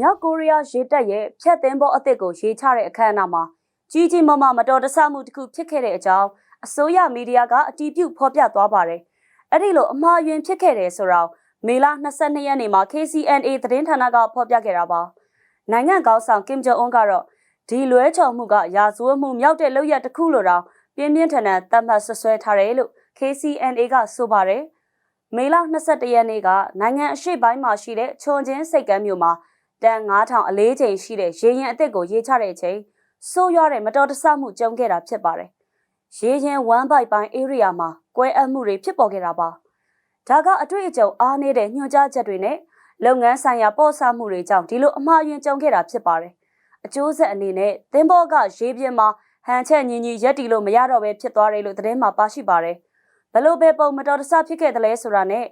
မြောက်ကိုရီးယားရေတပ်ရဲ့ဖျက်သိမ်းဘောအသစ်ကိုရေးချတဲ့အခမ်းအနားမှာကြီးကြီးမားမားမတော်တဆမှုတစ်ခုဖြစ်ခဲ့တဲ့အကြောင်းအစိုးရမီဒီယာကအတည်ပြုဖော်ပြသွားပါတယ်။အဲ့ဒီလိုအမှားယွင်းဖြစ်ခဲ့တယ်ဆိုတော့မေလ22ရက်နေ့မှာ KCNA သတင်းဌာနကဖော်ပြခဲ့တာပါ။နိုင်ငံကောင်းဆောင်ကင်ဂျုံအွန်းကတော့ဒီလွဲချော်မှုကရာဇဝတ်မှုမြောက်တဲ့လုပ်ရက်တစ်ခုလို့တောင်ပြင်းပြင်းထန်ထန်သတ်မှတ်ဆွဆွဲထားတယ်လို့ KCNA ကဆိုပါတယ်။မေလ22ရက်နေ့ကနိုင်ငံအရှိပိုင်းမှာရှိတဲ့ချွန်ချင်းစိတ်ကမ်းမြို့မှာ တန်9000အလေးချိန်ရှိတဲ့ရေရင်အစ်စ်ကိုရေးချတဲ့အချိန်ဆိုးရွားတဲ့မတော်တဆမှုကြုံခဲ့တာဖြစ်ပါတယ်။ရေရင်1 byte ပိုင်း area မှာကွဲအပ်မှုတွေဖြစ်ပေါ်ခဲ့တာပါ။ဒါကအတွေ့အကြုံအားနည်းတဲ့ညွှန်ကြားချက်တွေနဲ့လုပ်ငန်းဆိုင်ရာပေါ်ဆမှုတွေကြောင့်ဒီလိုအမှားယွင်းကြုံခဲ့တာဖြစ်ပါတယ်။အကျိုးဆက်အနေနဲ့သင်းဘောကရေပြင်းမှာဟန်ချက်ညီညီရက်တီလို့မရတော့ပဲဖြစ်သွားတယ်လို့သတင်းမှာပါရှိပါတယ်။ဘလို့ပဲပုံမတော်တဆဖြစ်ခဲ့တယ်လဲဆိုတာနဲ့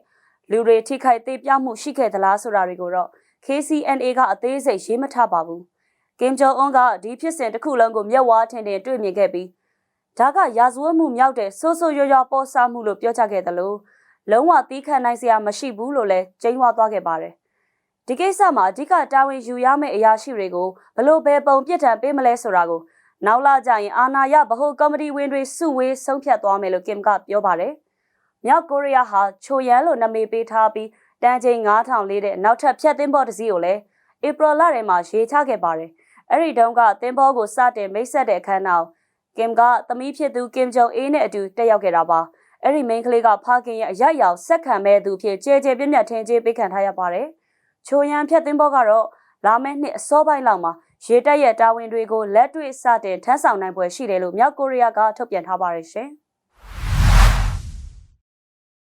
လူတွေထိခိုက်သေးပြမှုရှိခဲ့သလားဆိုတာတွေကိုတော့ KCNA ကအသေးစိတ်ရေးမထားပါဘူး။ကင်ဂျုံအွန်းကဒီဖြစ်စဉ်တစ်ခုလုံးကိုမျက်ဝါးထင်ထင်တွေ့မြင်ခဲ့ပြီးဒါကရာဇဝတ်မှုမြောက်တဲ့ဆိုးဆိုးရွားရွားပေါ်ဆမှုလို့ပြောကြခဲ့တယ်လို့လုံးဝသီးခံနိုင်စရာမရှိဘူးလို့လည်းကျင်းဝါသွားခဲ့ပါတယ်။ဒီကိစ္စမှာအဓိကတာဝန်ယူရမယ့်အရာရှိတွေကိုဘလို့ပဲပုံပြစ်ဒဏ်ပေးမလဲဆိုတာကိုနောက်လာကြရင်အာနာယဗဟိုကော်မတီဝင်တွေစုဝေးဆုံးဖြတ်သွားမယ်လို့ကင်ကပြောပါတယ်။မြောက်ကိုရီးယားဟာချိုယန်လို့နာမည်ပေးထားပြီး တန်ချိန်9000လေးတဲ့နောက်ထပ်ဖြတ်သင်းဘောတစ်စီးကိုလည်းဧပြီလထဲမှာရေးချခဲ့ပါတယ်။အဲ့ဒီတုန်းကသင်းဘောကိုစတင်မိတ်ဆက်တဲ့အခမ်းအနားကင်ကသမီးဖြစ်သူကင်ဂျုံအေးနဲ့အတူတက်ရောက်ခဲ့တာပါ။အဲ့ဒီမိန်းကလေးကဖခင်ရဲ့အရရောက်ဆက်ခံမဲ့သူဖြစ်ကြဲကြဲပြည့်မြတ်ထင်းကြီးပေးခံထားရပါတယ်။ချိုယန်ဖြတ်သင်းဘောကတော့လာမယ့်နှစ်အစောပိုင်းလောက်မှာရေတက်ရဲ့တာဝန်တွေကိုလက်တွေ့စတင်ထမ်းဆောင်နိုင်ပွဲရှိတယ်လို့မြောက်ကိုရီးယားကထုတ်ပြန်ထားပါတယ်ရှင်။